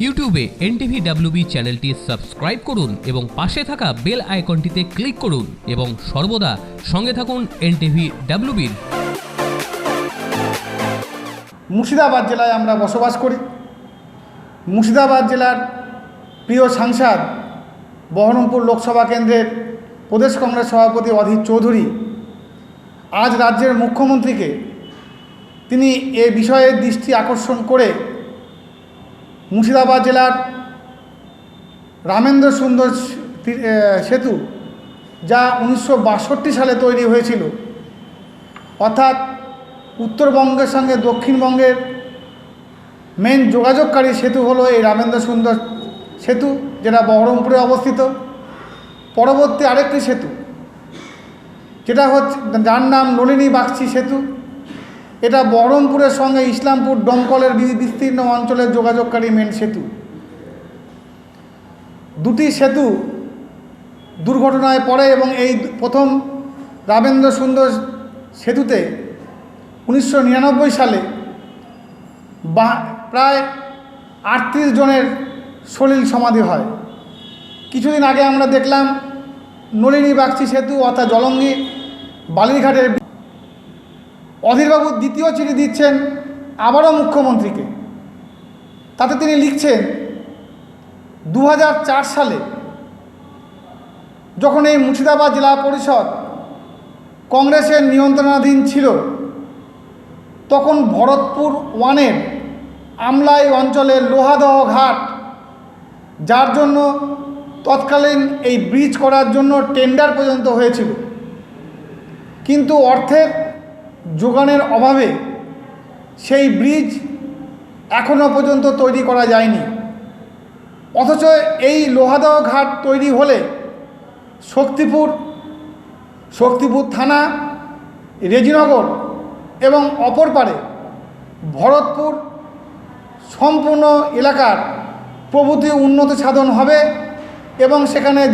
ইউটিউবে NTV WB চ্যানেলটি subscribe করুন এবং পাশে থাকা বেল আইকনটিতে ক্লিক করুন এবং সর্বদা সঙ্গে থাকুন এনটিভি ডাব্লিউবির মুর্শিদাবাদ জেলায় আমরা বসবাস করি। মুর্শিদাবাদ জেলার প্রিয় সাংসদ বহরমপুর লোকসভা কেন্দ্রের প্রদেশ কংগ্রেস সভাপতি অধীর চৌধুরী আজ রাজ্যের মুখ্যমন্ত্রীকে তিনি এ বিষয়ে দৃষ্টি আকর্ষণ করে মুর্শিদাবাদ জেলার রামেন্দ্র সুন্দর সেতু, যা উনিশশো বাষট্টি সালে তৈরি হয়েছিল। অর্থাৎ উত্তরবঙ্গের সঙ্গে দক্ষিণবঙ্গের মেন যোগাযোগকারী সেতু হলো এই রামেন্দ্র সুন্দর সেতু, যেটা বহরমপুরে অবস্থিত। পরবর্তী আরেকটি সেতু, যেটা হচ্ছে যার নাম নলিনী বাগচি সেতু। এটা বহরমপুরের সঙ্গে ইসলামপুর দমকলের বি- বিস্তীর্ণ অঞ্চলের যোগাযোগকারী মেন সেতু। দুটি সেতু দুর্ঘটনায় পড়ে এবং এই প্রথম রামেন্দ্র সুন্দর সেতুতে উনিশশো নিরানব্বই সালে বা প্রায় আটত্রিশ জনের সলিল সমাধি হয়। কিছুদিন আগে আমরা দেখলাম নলিনী বাগচি সেতু অর্থাৎ জলঙ্গি বালিরঘাটের অধীরবাবু দ্বিতীয় চিঠি দিচ্ছেন আবারও মুখ্যমন্ত্রীকে। তাতে তিনি লিখছেন দু হাজার চার সালে যখন এই মুর্শিদাবাদ জেলা পরিষদ কংগ্রেসের নিয়ন্ত্রণাধীন ছিল, তখন ভরতপুর ওয়ানের আমলাই অঞ্চলের লোহাদহ ঘাট, যার জন্য তৎকালীন এই ব্রিজ করার জন্য টেন্ডার পর্যন্ত হয়েছিল। কিন্তু অর্থের যোগানের অভাবে সেই ব্রিজ এখনও পর্যন্ত তৈরি করা যায়নি। অথচ এই লোহাদহ ঘাট তৈরি হলে শক্তিপুর শক্তিপুর থানা, রেজিনগর এবং অপর পারে ভরতপুর সম্পূর্ণ এলাকার প্রভৃতি উন্নত সাধন হবে এবং সেখানে